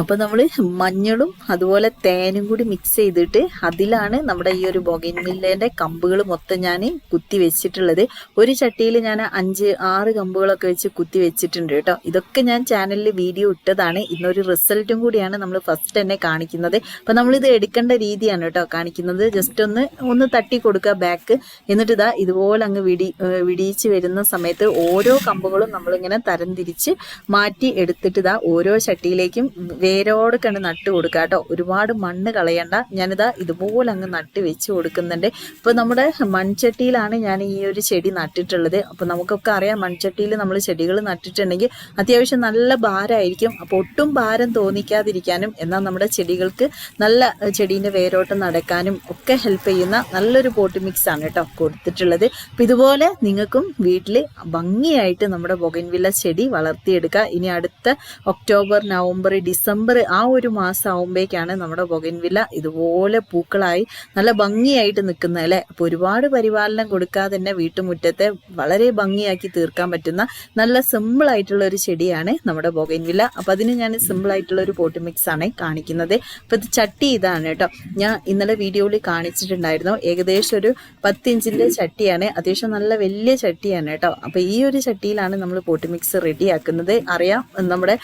അപ്പോൾ നമ്മൾ മഞ്ഞളും അതുപോലെ തേനും കൂടി മിക്സ് ചെയ്തിട്ട് അതിലാണ് നമ്മുടെ ഈ ഒരു ബൊഗൈൻവില്ലേന്റെ കമ്പുകൾ മൊത്തം ഞാൻ കുത്തി വെച്ചിട്ടുള്ളത്. ഒരു ചട്ടിയിൽ ഞാൻ അഞ്ച് ആറ് കമ്പുകളൊക്കെ വെച്ച് കുത്തി വെച്ചിട്ടുണ്ട് കേട്ടോ. ഇതൊക്കെ ഞാൻ ചാനലിൽ വീഡിയോ ഇട്ടതാണ്. ഇന്നൊരു റിസൾട്ടും കൂടിയാണ് നമ്മൾ ഫസ്റ്റ് തന്നെ കാണിക്കുന്നത്. അപ്പോൾ ഇത് എടുക്കേണ്ട രീതിയാണ് കേട്ടോ കാണിക്കുന്നത്. ജസ്റ്റ് ഒന്ന് ഒന്ന് തട്ടി കൊടുക്കുക ബാക്ക് എന്നിട്ട് ഇതാ ഇതുപോലെ അങ്ങ് വിടി വിടിയിച്ച് വരുന്ന സമയത്ത് ഓരോ കമ്പുകളും നമ്മളിങ്ങനെ തരംതിരിച്ച് മാറ്റി എടുത്തിട്ട് ഇതാ ഓരോ ചട്ടിയിലേക്കും വേരോട് കണ്ട് നട്ട് കൊടുക്കുക കേട്ടോ. ഒരുപാട് മണ്ണ് കളയണ്ട. ഞാനിതാ ഇതുപോലെ അങ്ങ് നട്ട് വെച്ച് കൊടുക്കുന്നുണ്ട്. ഇപ്പോൾ നമ്മുടെ മൺചട്ടിയിലാണ് ഞാൻ ഈ ഒരു ചെടി നട്ടിട്ടുള്ളത്. അപ്പോൾ നമുക്കൊക്കെ അറിയാം മൺചട്ടിയിൽ നമ്മൾ ചെടികൾ നട്ടിട്ടുണ്ടെങ്കിൽ അത്യാവശ്യം നല്ല ഭാരമായിരിക്കും. അപ്പോൾ ഒട്ടും ഭാരം തോന്നിക്കാതിരിക്കാനും എന്നാൽ നമ്മുടെ ചെടികൾക്ക് നല്ല ചെടീന്റെ വേരോട്ടം നടക്കാനും ഒക്കെ ഹെൽപ്പ് ചെയ്യുന്ന നല്ലൊരു പോട്ട് മിക്സ് ആണ് കേട്ടോ കൊടുത്തിട്ടുള്ളത്. അപ്പം ഇതുപോലെ നിങ്ങൾക്കും വീട്ടിൽ ഭംഗിയായിട്ട് നമ്മുടെ ബൊഗൻവില്ല ചെടി വളർത്തിയെടുക്കുക. ഇനി അടുത്ത ഒക്ടോബർ നവംബർ ഡിസംബർ ആ ഒരു മാസം ആവുമ്പോഴേക്കാണ് നമ്മുടെ ബൊഗൻവില്ല ഇതുപോലെ പൂക്കളായി നല്ല ഭംഗിയായിട്ട് നിൽക്കുന്നത് അല്ലേ? അപ്പോൾ ഒരുപാട് പരിപാലനം കൊടുക്കാതെ തന്നെ വീട്ടുമുറ്റത്തെ വളരെ ഭംഗിയാക്കി തീർക്കാൻ പറ്റുന്ന നല്ല സിമ്പിൾ ആയിട്ടുള്ള ഒരു ചെടിയാണ് നമ്മുടെ ബൊഗൻവില്ല അപ്പോൾ അതിന് ഞാൻ സിമ്പിൾ ആയിട്ടുള്ള ഒരു പോട്ട് മിക്സ് ആണ് കാണിക്കുന്നത്. അപ്പോൾ ഇത് ചട്ടി ഇതാണ് കേട്ടോ. ഞാൻ ഇന്നലെ വീഡിയോയിൽ കാണിച്ചിട്ടുണ്ടായിരുന്നു. ഏകദേശം ഒരു പത്തിഞ്ചിന്റെ ചട്ടിയാണ്. അത്യാവശ്യം നല്ല വലിയ ചട്ടിയാണ് കേട്ടോ. അപ്പോൾ ഈ ഒരു ചട്ടിയിലാണ് നമ്മൾ പോട്ട് മിക്സ് റെഡിയാക്കുന്നത് അറിയാം നമ്മുടെ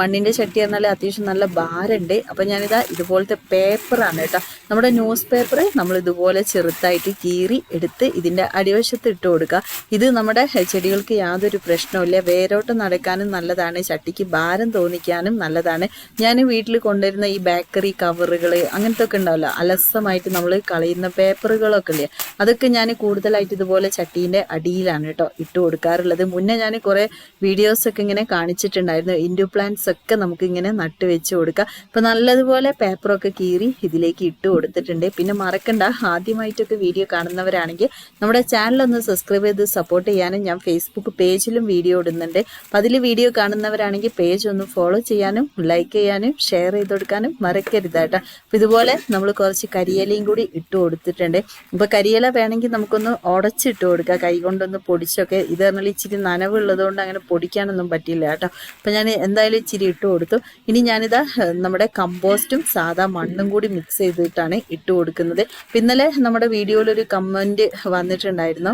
മണ്ണിന്റെ ചട്ടി എന്നാൽ അത്യാവശ്യം നല്ല ഭാരമുണ്ട് അപ്പോൾ ഞാനിതാ ഇതുപോലത്തെ പേപ്പറാണ് കേട്ടോ. നമ്മുടെ ന്യൂസ് പേപ്പർ നമ്മൾ ഇതുപോലെ ചെറുതായിട്ട് കീറി എടുത്ത് ഇതിന്റെ അടിവശത്ത് ഇട്ട് കൊടുക്കുക. ഇത് നമ്മുടെ ചെടികൾക്ക് യാതൊരു പ്രശ്നവുമില്ല. വേരോട്ടം നടക്കാനും നല്ലതാണ്. ചട്ടിക്ക് ഭാരം തോന്നിക്കാനും നല്ലതാണ്. ഞാൻ വീട്ടിൽ കൊണ്ടുവരുന്ന ഈ ബേക്കറി കവറുകൾ അങ്ങനത്തെ ഒക്കെ ഉണ്ടാവില്ല. അലസമായിട്ട് നമ്മൾ കളയുന്ന പേപ്പറുകളൊക്കെ ഇല്ലേ? അതൊക്കെ ഞാൻ കൂടുതലായിട്ട് ഇതുപോലെ ചട്ടീന്റെ അടിയിലാണ് കേട്ടോ ഇട്ട് കൊടുക്കാറുള്ളത്. മുന്നേ ഞാൻ കുറേ വീഡിയോസൊക്കെ ഇങ്ങനെ കാണിച്ചിട്ടുണ്ടായിരുന്നു. ഇൻഡു പ്ലാന്റ്സ് ഒക്കെ നമുക്ക് ഇങ്ങനെ നട്ട് വെച്ച് കൊടുക്കുക ഇപ്പം നല്ലതുപോലെ പേപ്പറൊക്കെ കീറി ഇതിലേക്ക് ഇട്ട് കൊടുത്തിട്ടുണ്ട്. പിന്നെ മറക്കണ്ട ആദ്യമായിട്ടൊക്കെ വീഡിയോ കാണുന്നവരാണെങ്കിൽ നമ്മുടെ ചാനൽ ഒന്ന് സബ്സ്ക്രൈബ് ചെയ്ത് സപ്പോർട്ട് ചെയ്യാനും ഞാൻ ഫേസ്ബുക്ക് പേജിലും വീഡിയോ ഇടുന്നുണ്ട്. അപ്പം അതിൽ വീഡിയോ കാണുന്നവരാണെങ്കിൽ പേജ് ഒന്ന് ഫോളോ ചെയ്യാനും ലൈക്ക് ചെയ്യാനും ഷെയർ ചെയ്ത് കൊടുക്കാനും മറക്കരുത് കേട്ടോ. അപ്പം ഇതുപോലെ നമ്മൾ കുറച്ച് കരിയലയും കൂടി ഇട്ട് കൊടുത്തിട്ടുണ്ട്. അപ്പോൾ കരിയില വേണമെങ്കിൽ നമുക്കൊന്ന് ഉടച്ചിട്ട് കൊടുക്കുക കൈ കൊണ്ടൊന്ന് പൊടിച്ചൊക്കെ. ഇത് പറഞ്ഞാൽ ഇച്ചിരി നനവുള്ളതുകൊണ്ട് അങ്ങനെ പൊടിക്കാനൊന്നും പറ്റില്ല കേട്ടോ. അപ്പം ഞാൻ എന്തായാലും ഇച്ചിരി ഇട്ട് കൊടുത്തു. ഇനി ഞാനിതാ നമ്മുടെ കമ്പോസ്റ്റും സാധാ മണ്ണും കൂടി മിക്സ് ചെയ്തിട്ടാണ് ഇട്ട് കൊടുക്കുന്നത്. ഇന്നലെ നമ്മുടെ വീഡിയോയിൽ ഒരു കമന്റ് വന്നിട്ടുണ്ടായിരുന്നു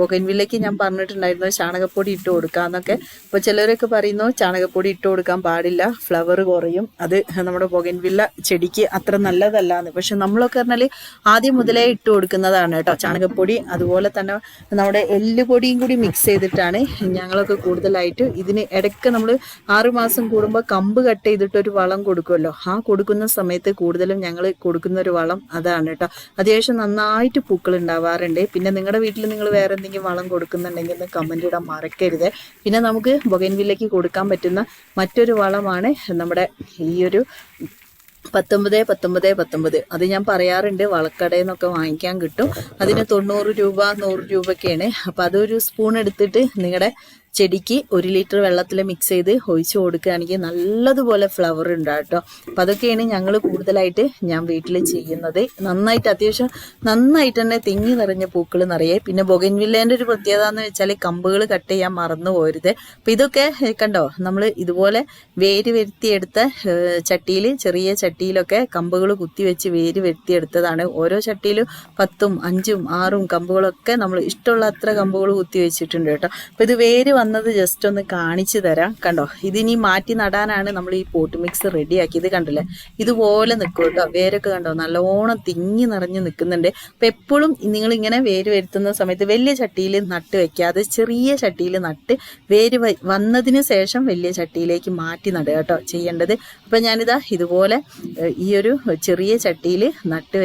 ബൊഗൻവില്ലയ്ക്ക് ഞാൻ പറഞ്ഞിട്ടുണ്ടായിരുന്നു ചാണകപ്പൊടി ഇട്ട് കൊടുക്കാന്നൊക്കെ. അപ്പോൾ ചിലരൊക്കെ പറയുന്നു ചാണകപ്പൊടി ഇട്ട് കൊടുക്കാൻ പാടില്ല ഫ്ലവർ കുറയും. അത് നമ്മുടെ ബൊഗൻവില്ല ചെടിക്ക് അത്ര നല്ലതല്ല എന്ന് പക്ഷെ നമ്മളൊക്കെ പറഞ്ഞാൽ ആദ്യം മുതലേ ഇട്ട് കൊടുക്കുന്നതാണ് കേട്ടോ ചാണകപ്പൊടി. അതുപോലെ തന്നെ നമ്മുടെ എല്ലുപൊടിയും കൂടി മിക്സ് ചെയ്തിട്ടാണ് ഞങ്ങളൊക്കെ കൂടുതലായിട്ട് ഇതിന് ഇടയ്ക്ക് നമ്മൾ ആറുമാസം കൂടുമ്പോൾ കമ്പ് കട്ട് ചെയ്തിട്ട് ഒരു വളം കൊടുക്കുമല്ലോ. ആ കൊടുക്കുന്ന സമയത്ത് കൂടുതലും ഞങ്ങൾ കൊടുക്കുന്ന ഒരു വളം അതാണ് കേട്ടോ അത്യാവശ്യം നന്നായിട്ട് പൂക്കൾ ഉണ്ടാവാറുണ്ട്. പിന്നെ നിങ്ങളുടെ വീട്ടിൽ നിങ്ങൾ വേറെ എന്തെങ്കിലും വളം കൊടുക്കുന്നുണ്ടെങ്കിൽ ഒന്ന് കമന്റ് ഇടാൻ മറക്കരുത്. പിന്നെ നമുക്ക് ബൊഗൻവില്ലയ്ക്ക് കൊടുക്കാൻ പറ്റുന്ന മറ്റൊരു വളമാണ് നമ്മുടെ ഈ ഒരു പത്തൊമ്പത് പത്തൊമ്പത് പത്തൊമ്പത്. അത് ഞാൻ പറയാറുണ്ട് വളക്കടയിൽ നിന്നൊക്കെ വാങ്ങിക്കാൻ കിട്ടും. അതിന് തൊണ്ണൂറ് രൂപ നൂറ് രൂപയൊക്കെയാണ് അപ്പം അതൊരു സ്പൂൺ എടുത്തിട്ട് നിങ്ങളുടെ ചെടിക്ക് ഒരു ലിറ്റർ വെള്ളത്തിൽ മിക്സ് ചെയ്ത് ഒഴിച്ചു കൊടുക്കുകയാണെങ്കിൽ നല്ലതുപോലെ ഫ്ലവർ ഉണ്ടാവും കേട്ടോ. അപ്പം അതൊക്കെയാണ് ഞങ്ങൾ കൂടുതലായിട്ട് ഞാൻ വീട്ടിൽ ചെയ്യുന്നത്. നന്നായിട്ട് അത്യാവശ്യം നന്നായിട്ട് തന്നെ തിങ്ങി നിറഞ്ഞ പൂക്കൾ നിറയെ. പിന്നെ ബൊഗൻവില്ലേന്റെ ഒരു പ്രത്യേകത എന്ന് വെച്ചാൽ കമ്പുകൾ കട്ട് ചെയ്യാൻ മറന്നു പോരുത്. അപ്പം ഇതൊക്കെ കണ്ടോ? നമ്മൾ ഇതുപോലെ വേര് വരുത്തിയെടുത്ത ചട്ടിയിൽ ചെറിയ ചട്ടിയിലൊക്കെ കമ്പുകൾ കുത്തിവെച്ച് വേര് വരുത്തിയെടുത്തതാണ്. ഓരോ ചട്ടിയിലും പത്തും അഞ്ചും ആറും കമ്പുകളൊക്കെ നമ്മൾ ഇഷ്ടമുള്ള അത്ര കമ്പുകൾ കുത്തി വെച്ചിട്ടുണ്ട് കേട്ടോ. അപ്പം ഇത് വേര് വന്നത് ജസ്റ്റ് ഒന്ന് കാണിച്ചു തരാം. കണ്ടോ? ഇതിനി മാറ്റി നടാനാണ് നമ്മൾ ഈ പോട്ട് മിക്സ് റെഡിയാക്കിയത് കണ്ടില്ലേ? ഇതുപോലെ നിൽക്കും കേട്ടോ. വേരൊക്കെ കണ്ടോ? നല്ലോണം തിങ്ങി നിറഞ്ഞ് നിൽക്കുന്നുണ്ട് അപ്പം എപ്പോഴും നിങ്ങൾ ഇങ്ങനെ വേര് വരുത്തുന്ന സമയത്ത് വലിയ ചട്ടിയിൽ നട്ട് വെക്കാതെ ചെറിയ ചട്ടിയിൽ നട്ട് വേര് വന്നതിന് ശേഷം വലിയ ചട്ടിയിലേക്ക് മാറ്റി നടുക കേട്ടോ ചെയ്യേണ്ടത്. അപ്പം ഞാനിതാ ഇതുപോലെ ഈ ഒരു ചെറിയ ചട്ടിയിൽ നട്ട്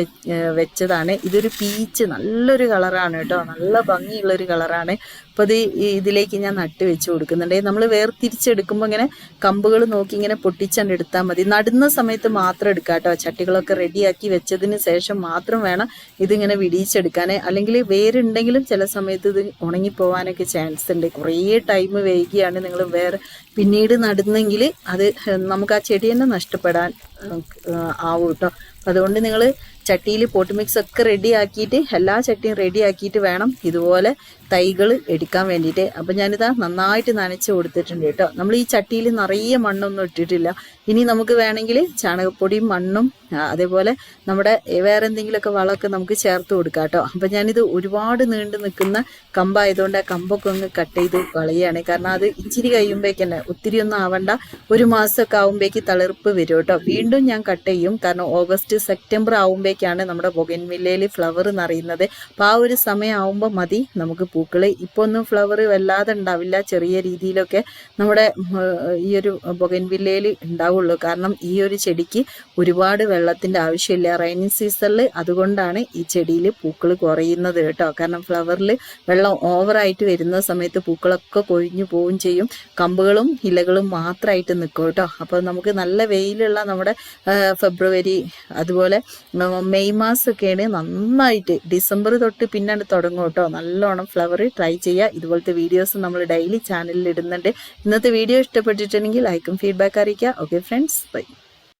വെച്ചതാണ്. ഇതൊരു പീച്ച് നല്ലൊരു കളറാണ് കേട്ടോ. നല്ല ഭംഗിയുള്ളൊരു കളറാണ് അപ്പോൾ ഇത് ഇതിലേക്ക് ഞാൻ നട്ട് വെച്ച് കൊടുക്കുന്നുണ്ട്. നമ്മൾ വേർതിരിച്ചെടുക്കുമ്പോൾ ഇങ്ങനെ കമ്പുകൾ നോക്കി ഇങ്ങനെ പൊട്ടിച്ചാണ്ട് എടുത്താൽ മതി. നടുന്ന സമയത്ത് മാത്രം എടുക്കുക കേട്ടോ ചട്ടികളൊക്കെ റെഡിയാക്കി വെച്ചതിന് ശേഷം മാത്രം വേണം ഇതിങ്ങനെ വിടിയിച്ചെടുക്കാൻ അല്ലെങ്കിൽ വേരുണ്ടെങ്കിലും ചില സമയത്ത് ഇത് ഉണങ്ങിപ്പോവാനൊക്കെ ചാൻസ് ഉണ്ട്. കുറേ ടൈം വൈകിയാണ് നിങ്ങൾ വേറെ പിന്നീട് നടുന്നെങ്കിൽ അത് നമുക്ക് ആ ചെടി തന്നെ നഷ്ടപ്പെടാൻ ആവും കേട്ടോ അതുകൊണ്ട് നിങ്ങൾ ചട്ടിയിൽ പോട്ട് മിക്സ് ഒക്കെ റെഡി ആക്കിയിട്ട് എല്ലാ ചട്ടിയും റെഡി ആക്കിയിട്ട് വേണം ഇതുപോലെ തൈകൾ എടുക്കാൻ വേണ്ടിയിട്ട്. അപ്പം ഞാനിതാ നന്നായിട്ട് നനച്ച് കൊടുത്തിട്ടുണ്ട് കേട്ടോ. നമ്മൾ ഈ ചട്ടിയിൽ നിറയെ മണ്ണൊന്നും ഇട്ടിട്ടില്ല. ഇനി നമുക്ക് വേണമെങ്കിൽ ചാണകപ്പൊടിയും മണ്ണും അതേപോലെ നമ്മുടെ വേറെ എന്തെങ്കിലുമൊക്കെ വളമൊക്കെ നമുക്ക് ചേർത്ത് കൊടുക്കാം കേട്ടോ. അപ്പം ഞാനിത് ഒരുപാട് നീണ്ടു നിൽക്കുന്ന കമ്പായതുകൊണ്ട് ആ കമ്പൊക്കെ ഒന്ന് കട്ട് ചെയ്ത് കളയുകയാണ്. കാരണം അത് ഇച്ചിരി കഴിയുമ്പോഴേക്ക് ഒത്തിരി ഒന്നും ആവണ്ട. ഒരു മാസമൊക്കെ ആകുമ്പോഴേക്ക് തളിർപ്പ് വരും കേട്ടോ. വീണ്ടും ഞാൻ കട്ട് ചെയ്യും. കാരണം ഓഗസ്റ്റ് സെപ്റ്റംബർ ആകുമ്പോഴേക്കാണ് നമ്മുടെ ബൊഗൻവില്ലയിൽ ഫ്ലവർ നിറയുന്നത്. അപ്പോൾ ആ ഒരു സമയമാകുമ്പോൾ മതി നമുക്ക് പൂക്കൾ ഇപ്പോൾ ഒന്നും ഫ്ലവർ വല്ലാതെ ഉണ്ടാവില്ല. ചെറിയ രീതിയിലൊക്കെ നമ്മുടെ ഈ ഒരു ബൊഗൻവില്ലയിൽ ഉണ്ടാവുള്ളൂ. കാരണം ഈ ഒരു ചെടിക്ക് ഒരുപാട് വെള്ളത്തിന്റെ ആവശ്യമില്ല. റൈനി സീസണിൽ അതുകൊണ്ടാണ് ഈ ചെടിയിൽ പൂക്കൾ കുറയുന്നത് കേട്ടോ. കാരണം ഫ്ലവറിൽ വെള്ളം ഓവറായിട്ട് വരുന്ന സമയത്ത് പൂക്കളൊക്കെ കൊഴിഞ്ഞു പോവുകയും ചെയ്യും. കമ്പുകളും ഇലകളും മാത്രമായിട്ട് നിൽക്കും കേട്ടോ. അപ്പോൾ നമുക്ക് നല്ല വെയിലുള്ള നമ്മുടെ ഫെബ്രുവരി അതുപോലെ മെയ് മാസമൊക്കെയാണ് നന്നായിട്ട് ഡിസംബർ തൊട്ട് പിന്നാണ് തുടങ്ങും കേട്ടോ. നല്ലോണം ഫ്ലവർ ട്രൈ ചെയ്യുക. ഇതുപോലത്തെ വീഡിയോസ് നമ്മൾ ഡെയിലി ചാനലിൽ ഇടുന്നുണ്ട്. ഇന്നത്തെ വീഡിയോ ഇഷ്ടപ്പെട്ടിട്ടുണ്ടെങ്കിൽ ലൈക്കും ഫീഡ്ബാക്ക് അറിയിക്കുക. Okay friends bye